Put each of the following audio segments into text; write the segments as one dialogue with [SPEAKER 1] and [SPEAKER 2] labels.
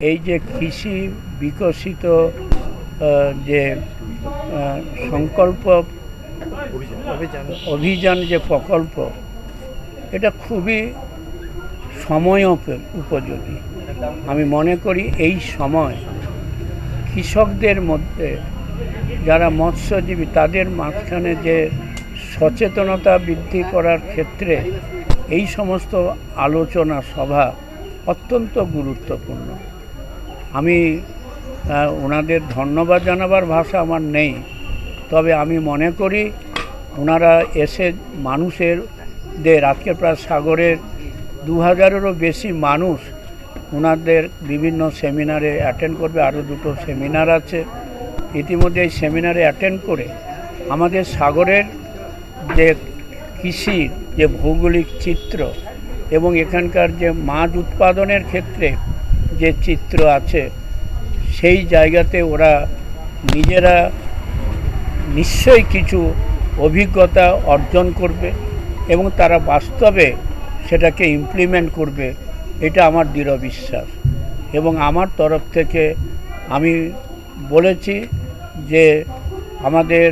[SPEAKER 1] এই যে কৃষি বিকশিত যে সংকল্প অভিযান। যে প্রকল্প এটা খুবই সময় উপযোগী। আমি মনে করি এই সময় কৃষকদের মধ্যে যারা মৎস্যজীবী তাদের মাঝখানে যে সচেতনতা বৃদ্ধি করার ক্ষেত্রে এই সমস্ত আলোচনা সভা অত্যন্ত গুরুত্বপূর্ণ। আমি ওনাদের ধন্যবাদ জানাবার ভাষা আমার নেই। তবে আমি মনে করি, ওনারা এসে মানুষের দের আজকে প্রায় সাগরের দু হাজারেরও বেশি মানুষ ওনাদের বিভিন্ন সেমিনারে অ্যাটেন্ড করবে। আরও দুটো সেমিনার আছে। ইতিমধ্যে এই সেমিনারে অ্যাটেন্ড করে আমাদের সাগরের যে কৃষির যে ভৌগোলিক চিত্র এবং এখানকার যে মাছ উৎপাদনের ক্ষেত্রে যে চিত্র আছে, সেই জায়গাতে ওরা নিজেরা নিশ্চয়ই কিছু অভিজ্ঞতা অর্জন করবে এবং তারা বাস্তবে সেটাকে ইমপ্লিমেন্ট করবে, এটা আমার দৃঢ় বিশ্বাস। এবং আমার তরফ থেকে আমি বলেছি যে আমাদের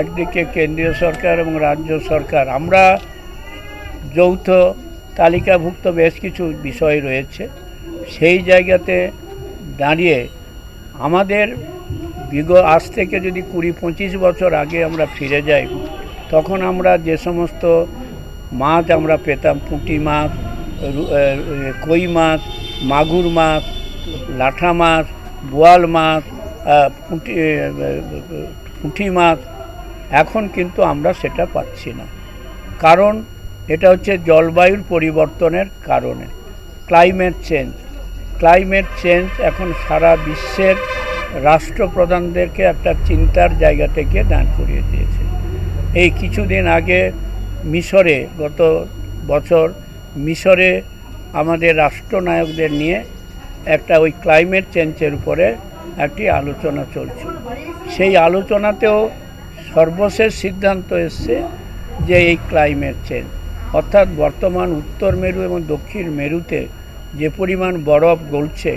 [SPEAKER 1] একদিকে কেন্দ্রীয় সরকার এবং রাজ্য সরকার, আমরা যৌথ তালিকাভুক্ত বেশ কিছু বিষয় রয়েছে। সেই জায়গাতে দাঁড়িয়ে আমাদের বিগ আজ থেকে যদি কুড়ি পঁচিশ বছর আগে আমরা ফিরে যাই, তখন আমরা যে সমস্ত মাছ আমরা পেতাম, পুঁটি মাছ কই মাছ, মাগুর মাছ, লাঠা মাছ, বোয়াল মাছ পুঁটি পুঁটি মাছ, এখন কিন্তু আমরা সেটা পাচ্ছি না। কারণ এটা হচ্ছে জলবায়ুর পরিবর্তনের কারণে ক্লাইমেট চেঞ্জ ক্লাইমেট চেঞ্জ এখন সারা বিশ্বের রাষ্ট্রপ্রধানদেরকে একটা চিন্তার জায়গা থেকে দাঁড় করিয়ে দিয়েছে। এই কিছুদিন আগে মিশরে গত বছর মিশরে আমাদের রাষ্ট্রনায়কদের নিয়ে একটা ওই ক্লাইমেট চেঞ্জের উপরে একটি আলোচনা চলছিল। সেই আলোচনাতেও সর্বশেষ সিদ্ধান্ত এসছে যে এই ক্লাইমেট চেঞ্জ অর্থাৎ বর্তমান উত্তর মেরু এবং দক্ষিণ মেরুতে যে পরিমাণ বরফ গলছে,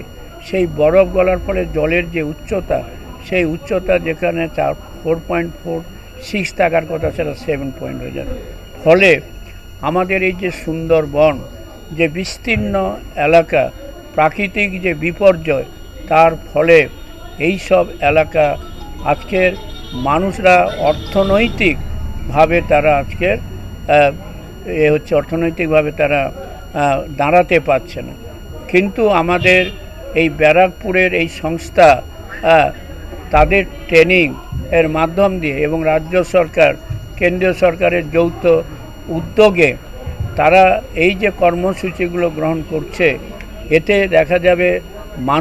[SPEAKER 1] সেই বরফ গলার ফলে জলের যে উচ্চতা, সেই উচ্চতা যেখানে চার ফোর পয়েন্ট ফোর সিক্স থাকার কথা সেটা সেভেন পয়েন্ট হয়ে যাবে ফলে আমাদের এই যে সুন্দরবন, যে বিস্তীর্ণ এলাকা, প্রাকৃতিক যে বিপর্যয়, তার ফলে এই সব এলাকা আজকের মানুষরা অর্থনৈতিকভাবে তারা আজকের এ হচ্ছে অর্থনৈতিকভাবে তারা দাঁড়াতে পারছে না। কিন্তু আমাদের এই ব্যারাকপুরের এই সংস্থা তাদের ট্রেনিং এর মাধ্যম দিয়ে এবং রাজ্য সরকার, কেন্দ্রীয় সরকারের যৌথ উদ্যোগে তারা এই যে কর্মসূচিগুলো গ্রহণ করছে, এতে দেখা যাবে মানুষ